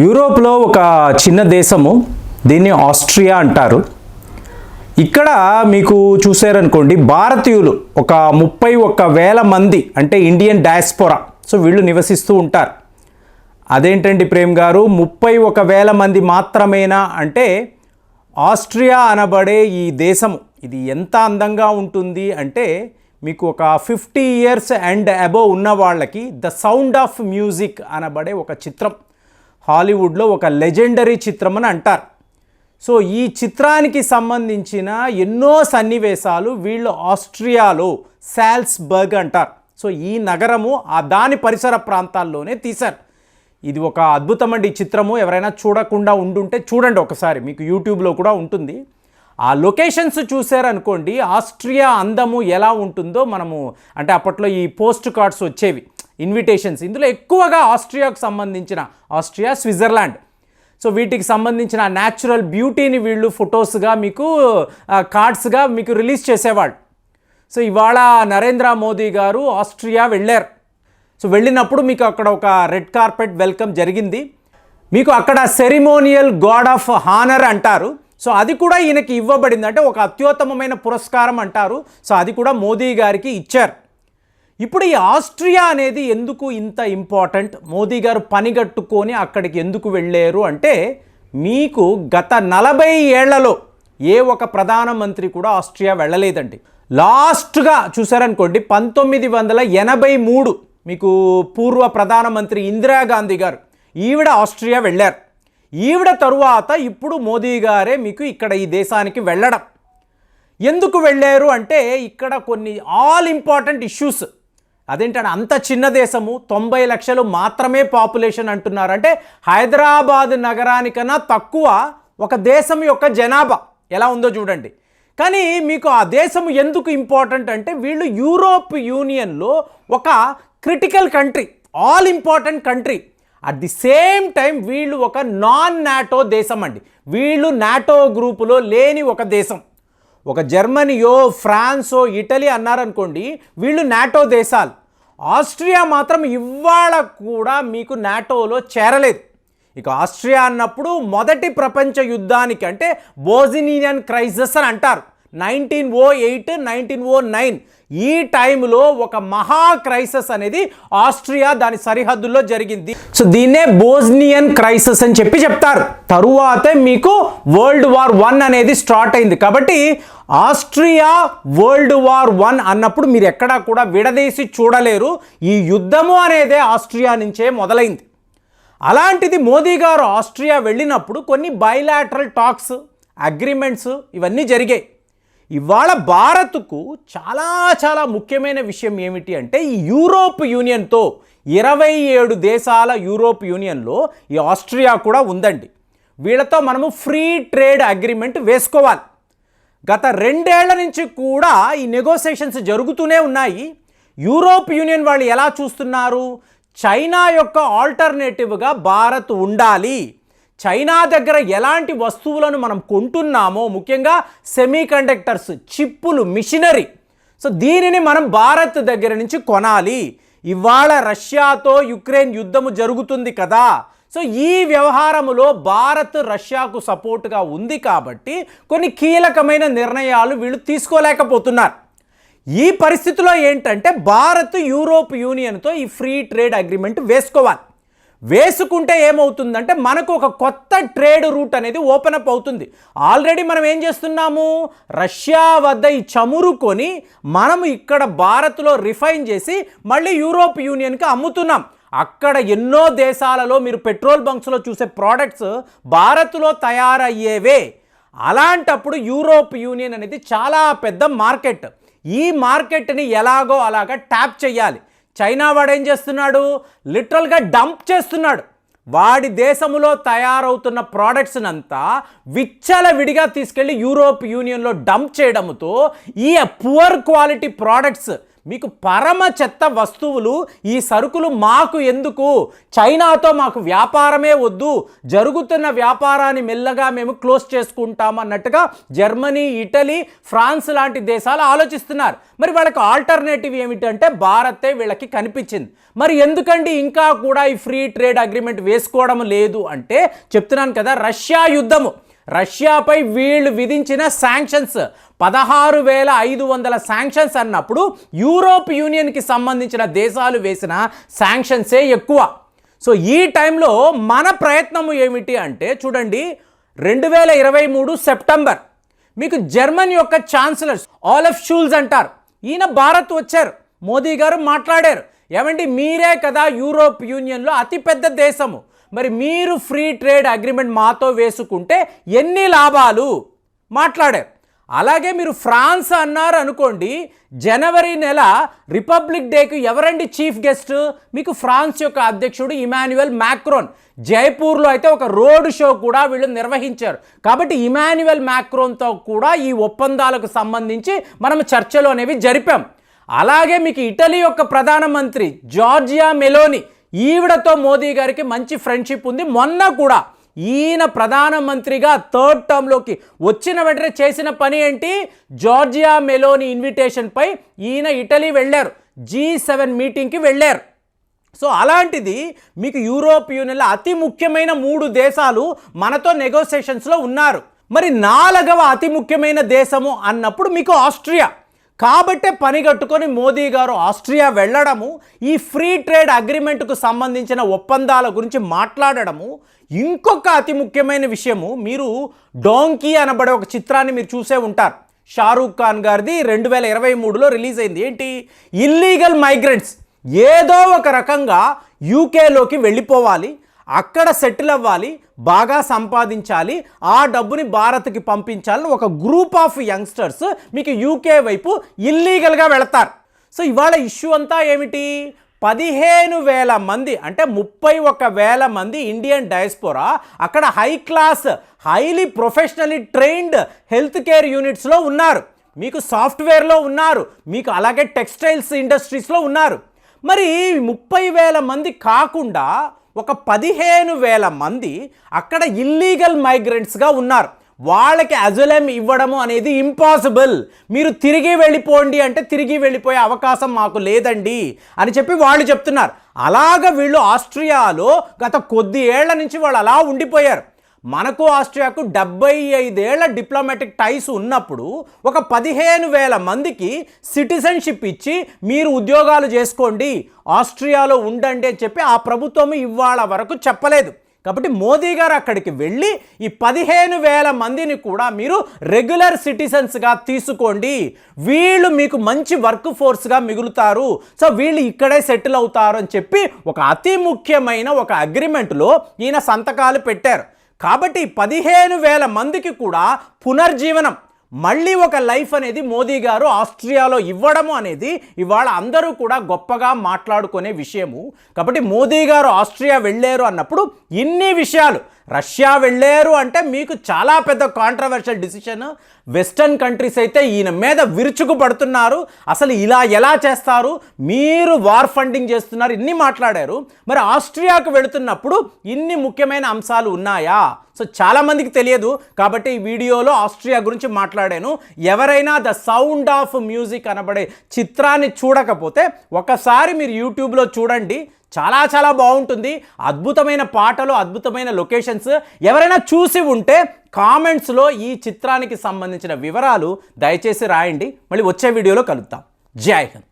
యూరోప్లో ఒక చిన్న దేశము దీన్ని ఆస్ట్రియా అంటారు. ఇక్కడ మీకు చూసారనుకోండి భారతీయులు ఒక ముప్పై ఒక్క వేల మంది అంటే ఇండియన్ డయాస్పోరా సో వీళ్ళు నివసిస్తూ ఉంటారు. అదేంటండి ప్రేమ్ గారు? ముప్పై ఒక వేల మంది మాత్రమేనా? అంటే ఆస్ట్రియా అనబడే ఈ దేశము ఇది ఎంత అందంగా ఉంటుంది అంటే మీకు ఒక ఫిఫ్టీ ఇయర్స్ అండ్ అబోవ్ ఉన్న వాళ్ళకి ద సౌండ్ ఆఫ్ మ్యూజిక్ అనబడే ఒక చిత్రం. హాలీవుడ్లో ఒక లెజెండరీ చిత్రం అని అంటారు. సో ఈ చిత్రానికి సంబంధించిన ఎన్నో సన్నివేశాలు వీళ్ళు ఆస్ట్రియాలో శాల్స్బర్గ్ అంటారు. సో ఈ నగరము ఆ దాని పరిసర ప్రాంతాల్లోనే తీశారు. ఇది ఒక అద్భుతమండి చిత్రము. ఎవరైనా చూడకుండా ఉండుంటే చూడండి ఒకసారి. మీకు యూట్యూబ్లో కూడా ఉంటుంది. ఆ లొకేషన్స్ చూసారనుకోండి ఆస్ట్రియా అందము ఎలా ఉంటుందో మనము అంటే అప్పట్లో ఈ పోస్ట్ కార్డ్స్ వచ్చేవి. ఇన్విటేషన్స్ ఇందులో ఎక్కువగా ఆస్ట్రియాకు సంబంధించిన ఆస్ట్రియా స్విట్జర్లాండ్. సో వీటికి సంబంధించిన న్యాచురల్ బ్యూటీని వీళ్ళు ఫొటోస్గా మీకు కార్డ్స్గా మీకు రిలీజ్ చేసేవాళ్ళు. సో ఇవాళ నరేంద్ర మోదీ గారు ఆస్ట్రియా వెళ్ళారు. సో వెళ్ళినప్పుడు మీకు అక్కడ ఒక రెడ్ కార్పెట్ వెల్కమ్ జరిగింది. మీకు అక్కడ సెరిమోనియల్ గాడ్ ఆఫ్ హానర్ అంటారు. సో అది కూడా ఈయనకి ఇవ్వబడింది. అంటే ఒక అత్యుత్తమమైన పురస్కారం అంటారు. సో అది కూడా మోదీ గారికి ఇచ్చారు. ఇప్పుడు ఈ ఆస్ట్రియా అనేది ఎందుకు ఇంత ఇంపార్టెంట్? మోదీ గారు పనిగట్టుకొని అక్కడికి ఎందుకు వెళ్ళారు అంటే మీకు గత నలభై ఏళ్ళలో ఏ ఒక ప్రధానమంత్రి కూడా ఆస్ట్రియా వెళ్ళలేదండి. లాస్ట్గా చూసారనుకోండి పంతొమ్మిది వందల ఎనభై మూడు మీకు పూర్వ ప్రధానమంత్రి ఇందిరాగాంధీ గారు ఈవిడ ఆస్ట్రియా వెళ్ళారు. ఈవిడ తరువాత ఇప్పుడు మోదీ గారే మీకు ఇక్కడ ఈ దేశానికి వెళ్ళడం. ఎందుకు వెళ్ళారు అంటే ఇక్కడ కొన్ని ఆల్ ఇంపార్టెంట్ ఇష్యూస్ అదేంటంటే అంత చిన్న దేశము తొంభై లక్షలు మాత్రమే పాపులేషన్ అంటున్నారు. అంటే హైదరాబాద్ నగరానికన్నా తక్కువ ఒక దేశం యొక్క జనాభా ఎలా ఉందో చూడండి. కానీ మీకు ఆ దేశం ఎందుకు ఇంపార్టెంట్ అంటే వీళ్ళు యూరోప్ యూనియన్లో ఒక critical country all important country. At the same time వీళ్ళు ఒక నాన్ నాటో దేశం అండి. వీళ్ళు నాటో గ్రూపులో లేని ఒక దేశం. ఒక జర్మనీయో ఫ్రాన్సో ఇటలీ అన్నారనుకోండి వీళ్ళు నాటో దేశాలు. ఆస్ట్రియా మాత్రం ఇవాళ కూడా మీకు నాటోలో చేరలేదు. ఇక ఆస్ట్రియా అన్నప్పుడు మొదటి ప్రపంచ యుద్ధానికి అంటే బోజినియన్ క్రైసిస్ అని అంటారు. Nineteen O eight nineteen O nine. ఈ టైంలో ఒక మహా క్రైసిస్ అనేది ఆస్ట్రియా దాని సరిహద్దుల్లో జరిగింది. సో దీన్నే బోజ్నియన్ క్రైసిస్ అని చెప్పి చెప్తారు. తరువాతే మీకు వరల్డ్ వార్ వన్ అనేది స్టార్ట్ అయింది. కాబట్టి ఆస్ట్రియా వరల్డ్ వార్ వన్ అన్నప్పుడు మీరు ఎక్కడా కూడా విడదీసి చూడలేరు. ఈ యుద్ధము అనేదే ఆస్ట్రియా నుంచే మొదలైంది. అలాంటిది మోదీ గారు ఆస్ట్రియా వెళ్ళినప్పుడు కొన్ని బైలాటరల్ టాక్స్ అగ్రిమెంట్స్ ఇవన్నీ జరిగాయి. ఇవాళ భారత్కు చాలా చాలా ముఖ్యమైన విషయం ఏమిటి అంటే ఈ యూరోప్ యూనియన్తో ఇరవై ఏడు దేశాల యూరోప్ యూనియన్లో ఈ ఆస్ట్రియా కూడా ఉందండి. వీళ్ళతో మనము ఫ్రీ ట్రేడ్ అగ్రిమెంట్ వేసుకోవాలి. గత రెండేళ్ళ నుంచి కూడా ఈ నెగోసియేషన్స్ జరుగుతూనే ఉన్నాయి. యూరోప్ యూనియన్ వాళ్ళు ఎలా చూస్తున్నారు? చైనా యొక్క ఆల్టర్నేటివ్గా భారత్ ఉండాలి. చైనా దగ్గర ఎలాంటి వస్తువులను మనం కొంటున్నామో ముఖ్యంగా సెమీ కండక్టర్స్ చిప్పులు మిషనరీ. సో దీనిని మనం భారత్ దగ్గర నుంచి కొనాలి. ఇవాళ రష్యాతో యుక్రెయిన్ యుద్ధము జరుగుతుంది కదా. సో ఈ వ్యవహారములో భారత్ రష్యాకు సపోర్టుగా ఉంది కాబట్టి కొన్ని కీలకమైన నిర్ణయాలు వీళ్ళు తీసుకోలేకపోతున్నారు. ఈ పరిస్థితిలో ఏంటంటే భారత్ యూరోప్ యూనియన్తో ఈ ఫ్రీ ట్రేడ్ అగ్రిమెంట్ వేసుకోవాలి. వేసుకుంటే ఏమవుతుందంటే మనకు ఒక కొత్త ట్రేడ్ రూట్ అనేది ఓపెన్ అప్ అవుతుంది. ఆల్రెడీ మనం ఏం చేస్తున్నాము? రష్యా వద్ద ఈ చమురు కొని మనం ఇక్కడ భారత్లో రిఫైన్ చేసి మళ్ళీ యూరోప్ యూనియన్కి అమ్ముతున్నాం. అక్కడ ఎన్నో దేశాలలో మీరు పెట్రోల్ బంక్స్లో చూసే ప్రోడక్ట్స్ భారత్లో తయారయ్యేవే. అలాంటప్పుడు యూరోప్ యూనియన్ అనేది చాలా పెద్ద మార్కెట్. ఈ మార్కెట్ని ఎలాగో అలాగా ట్యాప్ చేయాలి. చైనా వాడేం చేస్తున్నాడు? లిటరల్గా డంప్ చేస్తున్నాడు. వాడి దేశములో తయారవుతున్న ప్రోడక్ట్స్ని అంతా విచ్చల విడిగా తీసుకెళ్ళి యూరోప్ యూనియన్లో డంప్ చేయడంతో ఈ పువర్ క్వాలిటీ ప్రోడక్ట్స్ మీకు పరమ చెత్త వస్తువులు ఈ సరుకులు మాకు ఎందుకు? చైనాతో మాకు వ్యాపారమే వద్దు. జరుగుతున్న వ్యాపారాన్ని మెల్లగా మేము క్లోజ్ చేసుకుంటాం అన్నట్టుగా జర్మనీ ఇటలీ ఫ్రాన్స్ లాంటి దేశాలు ఆలోచిస్తున్నారు. మరి వాళ్ళకి ఆల్టర్నేటివ్ ఏమిటంటే భారతే వీళ్ళకి కనిపించింది. మరి ఎందుకండి ఇంకా కూడా ఈ ఫ్రీ ట్రేడ్ అగ్రిమెంట్ వేసుకోవడం లేదు అంటే చెప్తున్నాను కదా రష్యా యుద్ధము. రష్యాపై వీళ్ళు విధించిన శాంక్షన్స్. పదహారు వేల ఐదు వందల శాంక్షన్స్ అన్నప్పుడు యూరోప్ యూనియన్కి సంబంధించిన దేశాలు వేసిన శాంక్షన్సే ఎక్కువ. సో ఈ టైంలో మన ప్రయత్నము ఏమిటి అంటే చూడండి రెండు వేల ఇరవై మూడు సెప్టెంబర్. మీకు జర్మన్ యొక్క ఛాన్సలర్స్ ఆలఫ్ షూల్స్ అంటారు. ఈయన భారత్ వచ్చారు. మోదీ గారు మాట్లాడారు. ఏమండి మీరే కదా యూరోప్ యూనియన్లో అతిపెద్ద దేశము. మరి మీరు ఫ్రీ ట్రేడ్ అగ్రిమెంట్ మాతో వేసుకుంటే ఎన్ని లాభాలు? మాట్లాడారు. అలాగే మీరు ఫ్రాన్స్ అన్నారు అనుకోండి జనవరి నెల రిపబ్లిక్ డేకి ఎవరండి చీఫ్ గెస్ట్? మీకు ఫ్రాన్స్ యొక్క అధ్యక్షుడు ఇమాన్యువల్ మ్యాక్రోన్ జైపూర్లో అయితే ఒక రోడ్ షో కూడా వీళ్ళు నిర్వహించారు. కాబట్టి ఇమాన్యువల్ మ్యాక్రోన్తో కూడా ఈ ఒప్పందాలకు సంబంధించి మనం చర్చలు అనేవి జరిపాం. అలాగే మీకు ఇటలీ యొక్క ప్రధానమంత్రి జార్జియా మెలోని ఈవిడతో మోదీ గారికి మంచి ఫ్రెండ్షిప్ ఉంది. మొన్న కూడా ఈయన ప్రధానమంత్రిగా థర్డ్ టర్మ్లోకి వచ్చిన వెంటనే చేసిన పని ఏంటి? జార్జియా మెలోని ఇన్విటేషన్పై ఈయన ఇటలీ వెళ్ళారు. జీ సెవెన్ మీటింగ్కి వెళ్ళారు. సో అలాంటిది మీకు యూరోప్ యూనియన్లో అతి ముఖ్యమైన మూడు దేశాలు మనతో నెగోసియేషన్స్లో ఉన్నారు. మరి నాలుగవ అతి ముఖ్యమైన దేశము అన్నప్పుడు మీకు ఆస్ట్రియా. కాబట్టే పని కట్టుకొని మోదీ గారు ఆస్ట్రియా వెళ్ళడము ఈ ఫ్రీ ట్రేడ్ అగ్రిమెంట్కు సంబంధించిన ఒప్పందాల గురించి మాట్లాడడము ఇంకొక అతి ముఖ్యమైన విషయము మీరు డోంకీ అనబడే ఒక చిత్రాన్ని మీరు చూసే ఉంటారు. షారూక్ ఖాన్ గారిది రెండు వేల ఇరవై మూడులో రిలీజ్ అయింది. ఏంటి? Illegal migrants. ఏదో ఒక రకంగా యూకేలోకి వెళ్ళిపోవాలి. అక్కడ సెటిల్ అవ్వాలి బాగా సంపాదించాలి ఆ డబ్బుని భారత్కి పంపించాలని ఒక గ్రూప్ ఆఫ్ యంగ్స్టర్స్ మీకు యూకే వైపు ఇల్లీగల్గా వెళతారు. సో ఇవాళ ఇష్యూ అంతా ఏమిటి? పదిహేను వేల మంది అంటే ముప్పై ఒక వేల మంది ఇండియన్ డయాస్పోరా అక్కడ high class highly professionally trained health care యూనిట్స్లో ఉన్నారు. మీకు సాఫ్ట్వేర్లో ఉన్నారు మీకు అలాగే టెక్స్టైల్స్ ఇండస్ట్రీస్లో ఉన్నారు. మరి ముప్పై వేల మంది కాకుండా ఒక పదిహేను వేల మంది అక్కడ ఇల్లీగల్ మైగ్రెంట్స్గా ఉన్నారు. వాళ్ళకి అజులం ఇవ్వడము అనేది ఇంపాసిబుల్ మీరు తిరిగి వెళ్ళిపోండి అంటే తిరిగి వెళ్ళిపోయే అవకాశం మాకు లేదండి అని చెప్పి వాళ్ళు చెప్తున్నారు. అలాగ వీళ్ళు ఆస్ట్రియాలో గత కొద్ది ఏళ్ళ నుంచి వాళ్ళు అలా ఉండిపోయారు. మనకు ఆస్ట్రియాకు డెబ్బై ఐదేళ్ళ డిప్లొమాటిక్ టైస్ ఉన్నప్పుడు ఒక పదిహేను వేల మందికి సిటిజన్షిప్ ఇచ్చి మీరు ఉద్యోగాలు చేసుకోండి ఆస్ట్రియాలో ఉండండి అని చెప్పి ఆ ప్రభుత్వం ఇవాళ వరకు చెప్పలేదు. కాబట్టి మోదీ గారు అక్కడికి వెళ్ళి ఈ పదిహేను వేల మందిని కూడా మీరు రెగ్యులర్ సిటిజన్స్గా తీసుకోండి. వీళ్ళు మీకు మంచి వర్క్ ఫోర్స్గా మిగులుతారు. సో వీళ్ళు ఇక్కడే సెటిల్ అవుతారు అని చెప్పి ఒక అతి ముఖ్యమైన ఒక అగ్రిమెంట్లో ఈయన సంతకాలు పెట్టారు. కాబట్టి పదిహేను వేల మందికి కూడా పునర్జీవనం మళ్ళీ ఒక లైఫ్ అనేది మోదీ గారు ఆస్ట్రియాలో ఇవ్వడము అనేది ఇవాళ అందరూ కూడా గొప్పగా మాట్లాడుకునే విషయము. కాబట్టి మోదీ గారు ఆస్ట్రియా వెళ్ళారు అన్నప్పుడు ఇన్ని విషయాలు రష్యా వెళ్ళారు అంటే మీకు చాలా పెద్ద కాంట్రవర్షియల్ డిసిషన్ వెస్టర్న్ కంట్రీస్ అయితే ఈయన మీద విరుచుకు పడుతున్నారు అసలు ఇలా ఎలా చేస్తారు? మీరు వార్ ఫండింగ్ చేస్తున్నారు. ఇన్ని మాట్లాడారు. మరి ఆస్ట్రియాకు వెళుతున్నప్పుడు ఇన్ని ముఖ్యమైన అంశాలు ఉన్నాయా? సో చాలామందికి తెలియదు. కాబట్టి ఈ వీడియోలో ఆస్ట్రియా గురించి మాట్లాడాను. ఎవరైనా ద సౌండ్ ఆఫ్ మ్యూజిక్ అనబడే చిత్రాన్ని చూడకపోతే ఒకసారి మీరు యూట్యూబ్లో చూడండి. చాలా చాలా బాగుంటుంది. అద్భుతమైన పాటలు అద్భుతమైన లొకేషన్స్. ఎవరైనా చూసి ఉంటే కామెంట్స్లో ఈ చిత్రానికి సంబంధించిన వివరాలు దయచేసి రాయండి. మళ్ళీ వచ్చే వీడియోలో కలుద్దాం. జై హింద్.